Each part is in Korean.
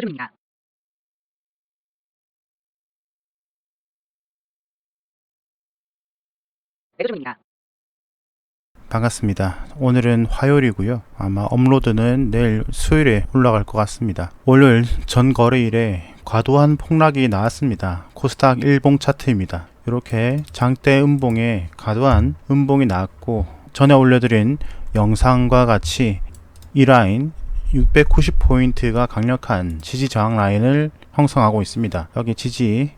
중입니다. 매도 중입니다. 반갑습니다. 오늘은 화요일이고요. 아마 업로드는 내일 수요일에 올라갈 것 같습니다. 월요일 전 거래일에 과도한 폭락이 나왔습니다. 코스닥 일봉 차트입니다. 이렇게 장대 음봉에 과도한 음봉이 나왔고 전에 올려드린 영상과 같이 이 라인 690포인트가 강력한 지지 저항 라인을 형성하고 있습니다. 여기 지지,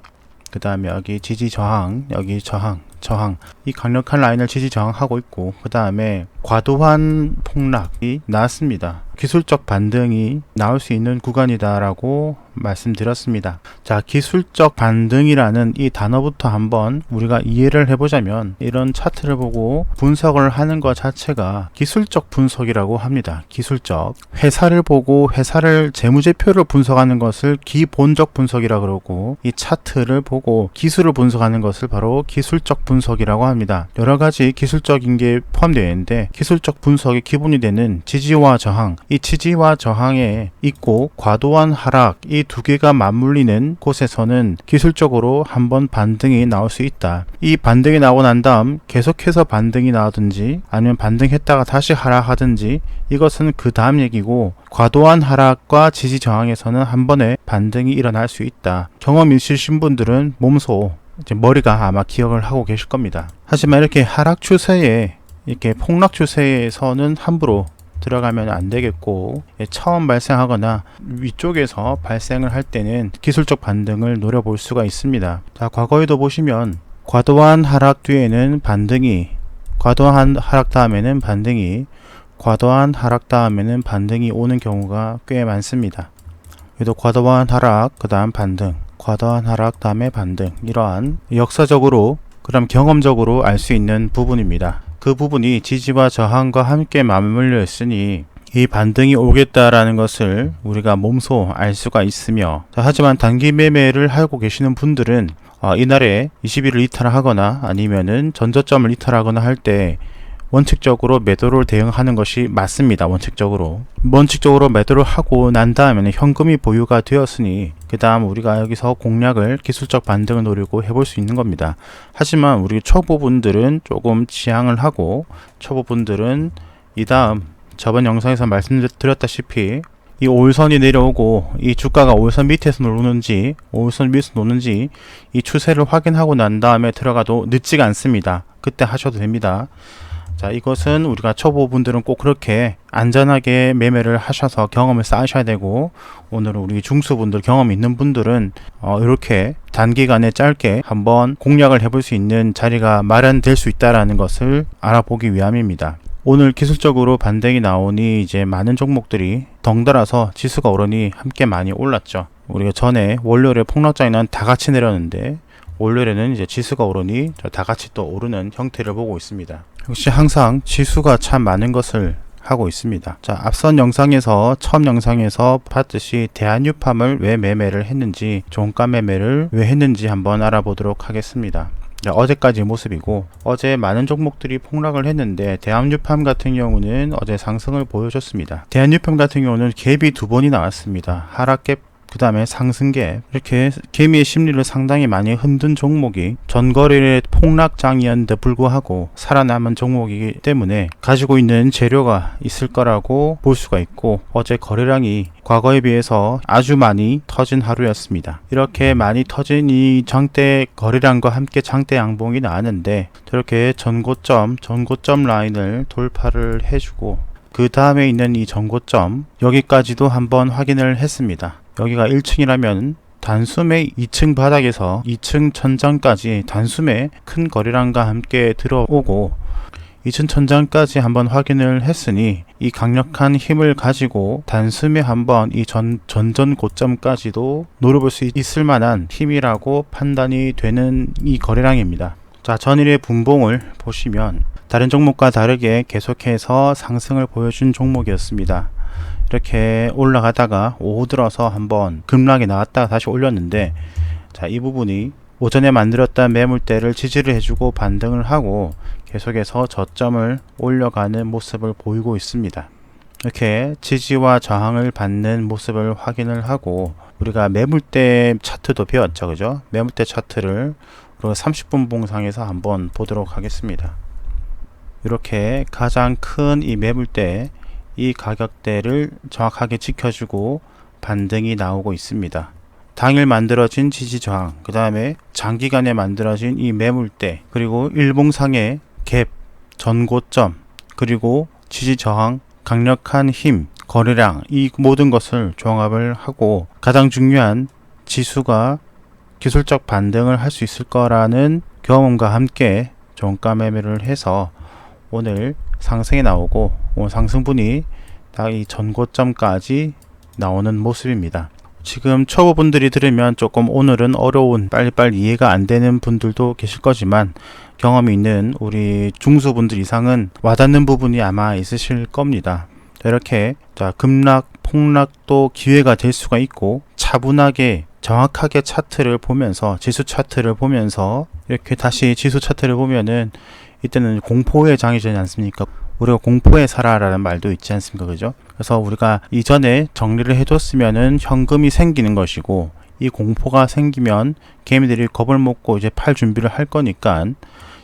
그 다음에 여기 지지 저항, 여기 저항, 저항 이 강력한 라인을 지지 저항하고 있고 그 다음에 과도한 폭락이 나왔습니다. 기술적 반등이 나올 수 있는 구간이다라고 말씀드렸습니다. 자, 기술적 반등이라는 이 단어부터 한번 우리가 이해를 해보자면 이런 차트를 보고 분석을 하는 것 자체가 기술적 분석이라고 합니다. 기술적 회사를 보고 회사를 재무제표를 분석하는 것을 기본적 분석이라 그러고 이 차트를 보고 기술을 분석하는 것을 바로 기술적 분석이라고 합니다. 여러 가지 기술적인 게 포함되어 있는데 기술적 분석의 기본이 되는 지지와 저항, 이 지지와 저항에 있고 과도한 하락 이두 개가 맞물리는 곳에서는 기술적으로 한번 반등이 나올 수 있다. 이 반등이 나오고 난 다음 계속해서 반등이 나오든지 아니면 반등했다가 다시 하락하든지 이것은 그 다음 얘기고 과도한 하락과 지지 저항에서는 한 번에 반등이 일어날 수 있다. 경험 있으신 분들은 몸소 이제 머리가 아마 기억을 하고 계실 겁니다. 하지만 이렇게 하락 추세에 이렇게 폭락 추세에서는 함부로 들어가면 안 되겠고 예, 처음 발생하거나 위쪽에서 발생을 할 때는 기술적 반등을 노려볼 수가 있습니다. 자, 과거에도 보시면 과도한 하락 뒤에는 반등이 과도한 하락 다음에는 반등이 과도한 하락 다음에는 반등이 오는 경우가 꽤 많습니다. 그래도 과도한 하락 그 다음 반등 과도한 하락 다음에 반등 이러한 역사적으로 그럼 경험적으로 알 수 있는 부분입니다. 그 부분이 지지와 저항과 함께 맞물려 있으니 이 반등이 오겠다라는 것을 우리가 몸소 알 수가 있으며 자, 하지만 단기 매매를 하고 계시는 분들은 어, 이날에 20일을 이탈하거나 아니면은 전저점을 이탈하거나 할 때 원칙적으로 매도를 대응하는 것이 맞습니다. 원칙적으로 원칙적으로 매도를 하고 난 다음에는 현금이 보유가 되었으니 그 다음 우리가 여기서 공략을 기술적 반등을 노리고 해볼 수 있는 겁니다. 하지만 우리 초보분들은 조금 지양을 하고 초보분들은 이 다음 저번 영상에서 말씀드렸다시피 이 올선이 내려오고 이 주가가 올선 밑에서 노는지 올선 위에서 노는지 이 추세를 확인하고 난 다음에 들어가도 늦지가 않습니다. 그때 하셔도 됩니다. 자, 이것은 우리가 초보분들은 꼭 그렇게 안전하게 매매를 하셔서 경험을 쌓으셔야 되고, 오늘은 우리 중수분들, 경험 있는 분들은, 어, 이렇게 단기간에 짧게 한번 공략을 해볼 수 있는 자리가 마련될 수 있다라는 것을 알아보기 위함입니다. 오늘 기술적으로 반등이 나오니 이제 많은 종목들이 덩달아서 지수가 오르니 함께 많이 올랐죠. 우리가 전에 월요일에 폭락장에는 다 같이 내렸는데, 월요일에는 이제 지수가 오르니 다 같이 또 오르는 형태를 보고 있습니다. 역시 항상 지수가 참 많은 것을 하고 있습니다. 자, 앞선 영상에서 처음 영상에서 봤듯이 대한유팜을 왜 매매를 했는지 종가 매매를 왜 했는지 한번 알아보도록 하겠습니다. 자, 어제까지 모습이고 어제 많은 종목들이 폭락을 했는데 대한유팜 같은 경우는 어제 상승을 보여줬습니다. 대한유팜 같은 경우는 갭이 두 번이 나왔습니다. 하락 갭 그 다음에 상승계 이렇게 개미의 심리를 상당히 많이 흔든 종목이 전거래의 폭락장이었는데 불구하고 살아남은 종목이기 때문에 가지고 있는 재료가 있을 거라고 볼 수가 있고 어제 거래량이 과거에 비해서 아주 많이 터진 하루였습니다. 이렇게 많이 터진 이 장대 거래량과 함께 장대 양봉이 나왔는데 저렇게 전고점 전고점 라인을 돌파를 해주고 그 다음에 있는 이 전고점 여기까지도 한번 확인을 했습니다. 여기가 1층이라면 단숨에 2층 바닥에서 2층 천장까지 단숨에 큰 거래량과 함께 들어오고 2층 천장까지 한번 확인을 했으니 이 강력한 힘을 가지고 단숨에 한번 이 전, 전전 고점까지도 노려볼 수 있을 만한 힘이라고 판단이 되는 이 거래량입니다. 자, 전일의 분봉을 보시면 다른 종목과 다르게 계속해서 상승을 보여준 종목이었습니다. 이렇게 올라가다가 오후 들어서 한번 급락이 나왔다가 다시 올렸는데 자 이 부분이 오전에 만들었던 매물대를 지지를 해주고 반등을 하고 계속해서 저점을 올려가는 모습을 보이고 있습니다. 이렇게 지지와 저항을 받는 모습을 확인을 하고 우리가 매물대 차트도 배웠죠 그죠 매물대 차트를 그리고 30분 봉상에서 한번 보도록 하겠습니다 이렇게 가장 큰 이 매물대 이 가격대를 정확하게 지켜주고 반등이 나오고 있습니다. 당일 만들어진 지지 저항 그 다음에 장기간에 만들어진 이 매물대 그리고 일봉상의 갭 전고점 그리고 지지 저항 강력한 힘 거래량 이 모든 것을 종합을 하고 가장 중요한 지수가 기술적 반등을 할 수 있을 거라는 경험과 함께 종가 매매를 해서 오늘 상승이 나오고 오늘 상승분이 딱 이 전고점까지 나오는 모습입니다. 지금 초보분들이 들으면 조금 오늘은 어려운 빨리빨리 이해가 안 되는 분들도 계실 거지만 경험이 있는 우리 중수분들 이상은 와닿는 부분이 아마 있으실 겁니다. 이렇게 자 급락 폭락도 기회가 될 수가 있고 차분하게 정확하게 차트를 보면서 지수 차트를 보면서 이렇게 다시 지수 차트를 보면은 이때는 공포의 장이지 않습니까? 우리가 공포에 살아라는 말도 있지 않습니까? 그죠? 그래서 우리가 이전에 정리를 해뒀으면은 현금이 생기는 것이고 이 공포가 생기면 개미들이 겁을 먹고 이제 팔 준비를 할 거니까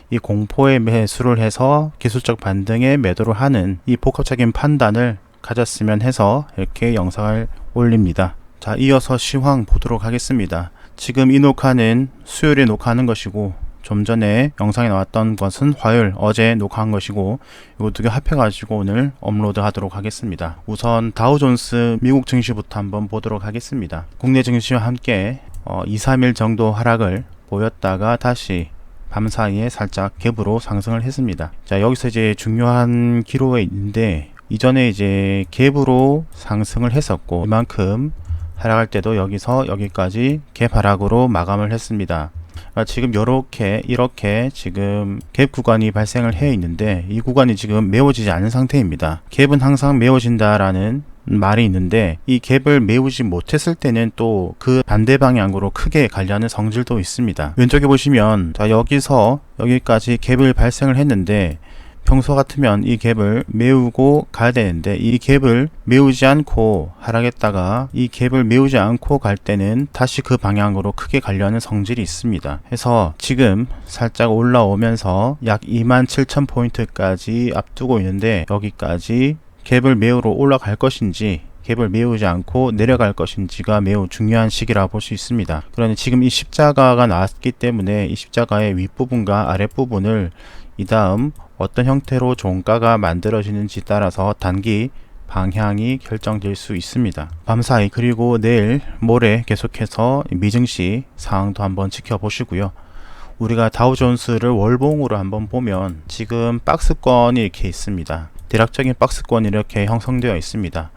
이 공포에 매수를 해서 기술적 반등에 매도를 하는 이 복합적인 판단을 가졌으면 해서 이렇게 영상을 올립니다. 자, 이어서 시황 보도록 하겠습니다. 지금 이 녹화는 수요일에 녹화하는 것이고 좀 전에 영상에 나왔던 것은 화요일 어제 녹화한 것이고 이거 두 개 합해가지고 오늘 업로드 하도록 하겠습니다. 우선 다우존스 미국 증시부터 한번 보도록 하겠습니다. 국내 증시와 함께 어, 2, 3일 정도 하락을 보였다가 다시 밤 사이에 살짝 갭으로 상승을 했습니다. 자 여기서 이제 중요한 기로가 있는데 이전에 이제 갭으로 상승을 했었고 이만큼 하락할 때도 여기서 여기까지 갭 하락으로 마감을 했습니다. 아, 지금 이렇게 이렇게 지금 갭 구간이 발생을 해 있는데 이 구간이 지금 메워지지 않은 상태입니다. 갭은 항상 메워진다라는 말이 있는데 이 갭을 메우지 못했을 때는 또 그 반대 방향으로 크게 가려는 성질도 있습니다. 왼쪽에 보시면 자 여기서 여기까지 갭을 발생을 했는데 평소 같으면 이 갭을 메우고 가야 되는데 이 갭을 메우지 않고 하락했다가 이 갭을 메우지 않고 갈 때는 다시 그 방향으로 크게 가려는 성질이 있습니다. 해서 지금 살짝 올라오면서 약 27,000포인트까지 앞두고 있는데 여기까지 갭을 메우러 올라갈 것인지 갭을 메우지 않고 내려갈 것인지가 매우 중요한 시기라 볼 수 있습니다. 그러니 지금 이 십자가가 나왔기 때문에 이 십자가의 윗부분과 아랫부분을 이 다음 어떤 형태로 종가가 만들어지는지 따라서 단기 방향이 결정될 수 있습니다. 밤사이 그리고 내일 모레 계속해서 미증시 상황도 한번 지켜보시고요. 우리가 다우존스를 월봉으로 한번 보면 지금 박스권이 이렇게 있습니다. 대략적인 박스권이 이렇게 형성되어 있습니다.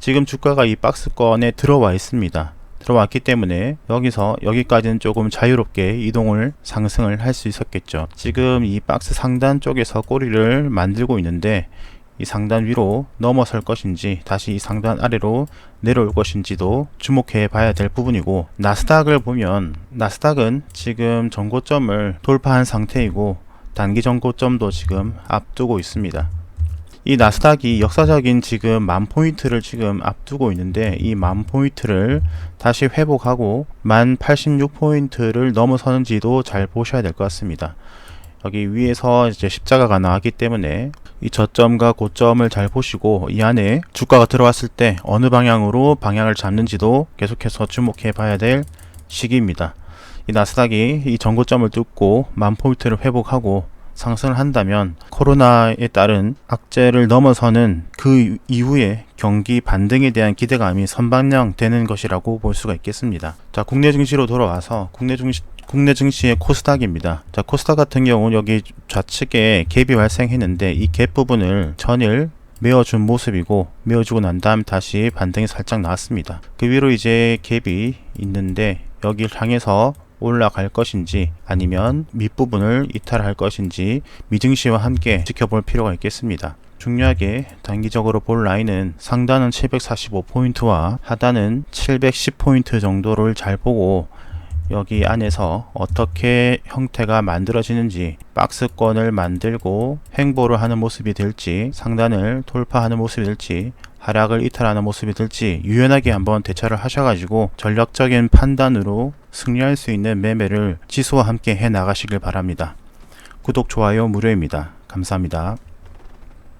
지금 주가가 이 박스권에 들어와 있습니다. 들어왔기 때문에 여기서 여기까지는 조금 자유롭게 이동을 상승을 할 수 있었겠죠. 지금 이 박스 상단 쪽에서 꼬리를 만들고 있는데 이 상단 위로 넘어설 것인지 다시 이 상단 아래로 내려올 것인지도 주목해 봐야 될 부분이고 나스닥을 보면 나스닥은 지금 전고점을 돌파한 상태이고 단기 전고점도 지금 앞두고 있습니다. 이 나스닥이 역사적인 지금 만 포인트를 지금 앞두고 있는데 이 만 포인트를 다시 회복하고 만 86포인트를 넘어서는지도 잘 보셔야 될 것 같습니다. 여기 위에서 이제 십자가가 나왔기 때문에 이 저점과 고점을 잘 보시고 이 안에 주가가 들어왔을 때 어느 방향으로 방향을 잡는지도 계속해서 주목해 봐야 될 시기입니다. 이 나스닥이 이 전고점을 뚫고 만 포인트를 회복하고 상승을 한다면 코로나에 따른 악재를 넘어서는 그 이후에 경기 반등에 대한 기대감이 선반영 되는 것이라고 볼 수가 있겠습니다. 자, 국내 증시로 돌아와서 국내 증시 국내 증시의 코스닥입니다. 자, 코스닥 같은 경우는 여기 좌측에 갭이 발생했는데 이 갭 부분을 전일 메어준 모습이고 메어주고 난 다음 다시 반등이 살짝 나왔습니다. 그 위로 이제 갭이 있는데 여기를 향해서 올라갈 것인지 아니면 밑부분을 이탈할 것인지 미증시와 함께 지켜볼 필요가 있겠습니다. 중요하게 단기적으로 볼 라인은 상단은 745포인트와 하단은 710포인트 정도를 잘 보고 여기 안에서 어떻게 형태가 만들어지는지 박스권을 만들고 횡보를 하는 모습이 될지 상단을 돌파하는 모습이 될지 하락을 이탈하는 모습이 될지 유연하게 한번 대처를 하셔가지고 전략적인 판단으로 승리할 수 있는 매매를 지수와 함께 해 나가시길 바랍니다. 구독, 좋아요 무료입니다. 감사합니다.